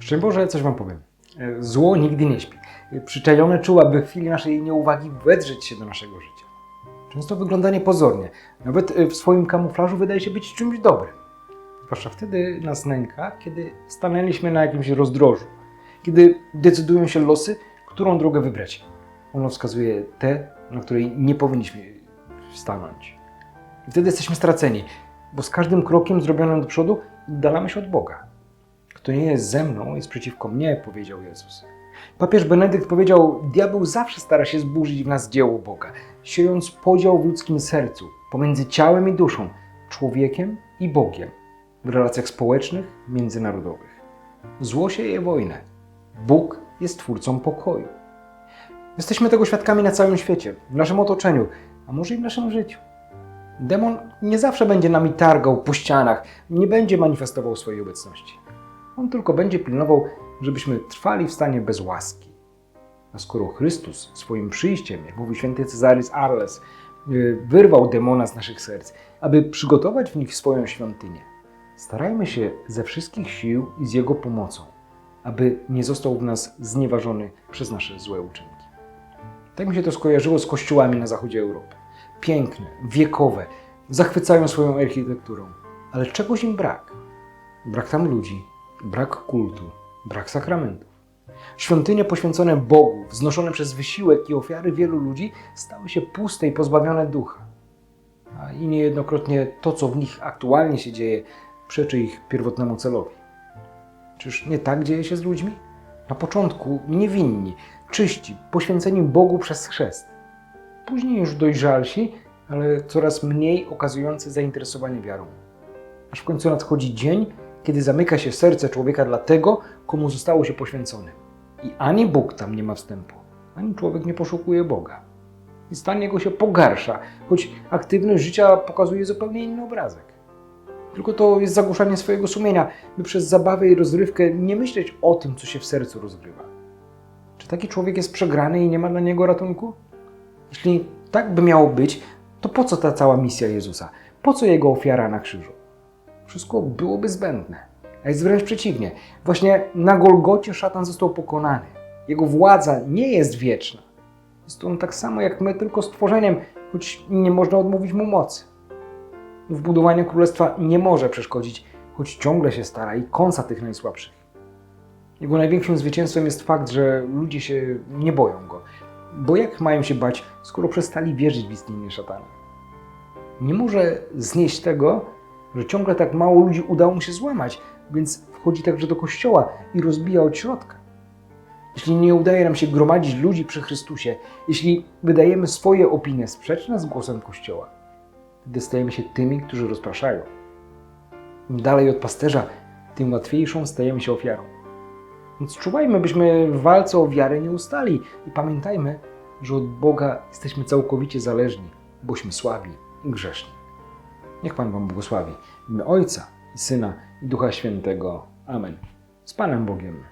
Szczęść Boże, coś Wam powiem. E, Zło nigdy nie śpi. E, Przyczajone czuła, by w chwili naszej nieuwagi wedrzeć się do naszego życia. Często wygląda niepozornie. Nawet e, w swoim kamuflażu wydaje się być czymś dobrym. Zwłaszcza wtedy nas nęka, kiedy stanęliśmy na jakimś rozdrożu. Kiedy decydują się losy, którą drogę wybrać. Ono wskazuje tę, na której nie powinniśmy stanąć. I wtedy jesteśmy straceni, bo z każdym krokiem zrobionym do przodu oddalamy się od Boga. Kto nie jest ze mną, jest przeciwko mnie, powiedział Jezus. Papież Benedykt powiedział: Diabeł zawsze stara się zburzyć w nas dzieło Boga, siejąc podział w ludzkim sercu pomiędzy ciałem i duszą, człowiekiem i Bogiem, w relacjach społecznych, międzynarodowych. Zło sieje wojnę. Bóg jest twórcą pokoju. Jesteśmy tego świadkami na całym świecie, w naszym otoczeniu, a może i w naszym życiu. Demon nie zawsze będzie nami targał po ścianach, nie będzie manifestował swojej obecności. On tylko będzie pilnował, żebyśmy trwali w stanie bez łaski. A skoro Chrystus swoim przyjściem, jak mówi święty Cezary z Arles, yy, wyrwał demona z naszych serc, aby przygotować w nich swoją świątynię, starajmy się ze wszystkich sił i z Jego pomocą, aby nie został w nas znieważony przez nasze złe uczynki. Tak mi się to skojarzyło z kościołami na zachodzie Europy. Piękne, wiekowe, zachwycają swoją architekturą, ale czegoś im brak. Brak tam ludzi, brak kultu, brak sakramentów. Świątynie poświęcone Bogu, wznoszone przez wysiłek i ofiary wielu ludzi, stały się puste i pozbawione ducha. A i niejednokrotnie to, co w nich aktualnie się dzieje, przeczy ich pierwotnemu celowi. Czyż nie tak dzieje się z ludźmi? Na początku niewinni, czyści, poświęceni Bogu przez chrzest. Później już dojrzalsi, ale coraz mniej okazujący zainteresowanie wiarą. Aż w końcu nadchodzi dzień, kiedy zamyka się serce człowieka dla tego, komu zostało się poświęcone. I ani Bóg tam nie ma wstępu, ani człowiek nie poszukuje Boga. I stan jego się pogarsza, choć aktywność życia pokazuje zupełnie inny obrazek. Tylko to jest zagłuszanie swojego sumienia, by przez zabawę i rozrywkę nie myśleć o tym, co się w sercu rozgrywa. Czy taki człowiek jest przegrany i nie ma dla niego ratunku? Jeśli tak by miało być, to po co ta cała misja Jezusa? Po co jego ofiara na krzyżu? Wszystko byłoby zbędne. A jest wręcz przeciwnie. Właśnie na Golgocie szatan został pokonany. Jego władza nie jest wieczna. Jest on tak samo jak my, tylko stworzeniem, choć nie można odmówić mu mocy. W budowaniu królestwa nie może przeszkodzić, choć ciągle się stara i kąsa tych najsłabszych. Jego największym zwycięstwem jest fakt, że ludzie się nie boją go. Bo jak mają się bać, skoro przestali wierzyć w istnienie szatana? Nie może znieść tego, że ciągle tak mało ludzi udało mu się złamać, więc wchodzi także do kościoła i rozbija od środka. Jeśli nie udaje nam się gromadzić ludzi przy Chrystusie, jeśli wydajemy swoje opinie sprzeczne z głosem kościoła, wtedy stajemy się tymi, którzy rozpraszają. Im dalej od pasterza, tym łatwiejszą stajemy się ofiarą. Więc czuwajmy, byśmy w walce o wiarę nie ustali i pamiętajmy, że od Boga jesteśmy całkowicie zależni, bośmy słabi i grzeszni. Niech Pan Wam błogosławi. Ojca Syna i Ducha Świętego. Amen. Z Panem Bogiem.